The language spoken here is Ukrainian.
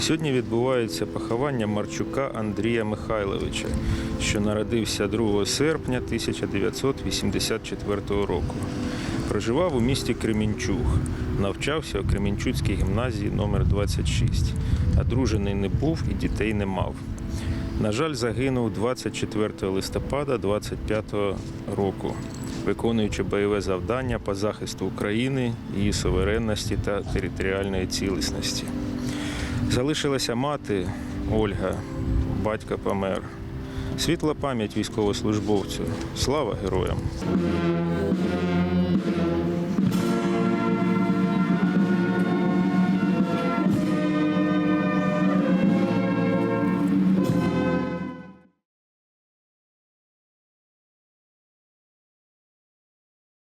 Сьогодні відбувається поховання Марчука Андрія Михайловича, що народився 2 серпня 1984 року. Проживав у місті Кремінчуг, навчався у Кремінчуцькій гімназії номер 26 Одружений не був і дітей не мав. На жаль, загинув 24 листопада 25 року, виконуючи бойове завдання по захисту України, її суверенності та територіальної цілісності. Залишилася мати Ольга, батька помер. Світла пам'ять військовослужбовцю. Слава героям!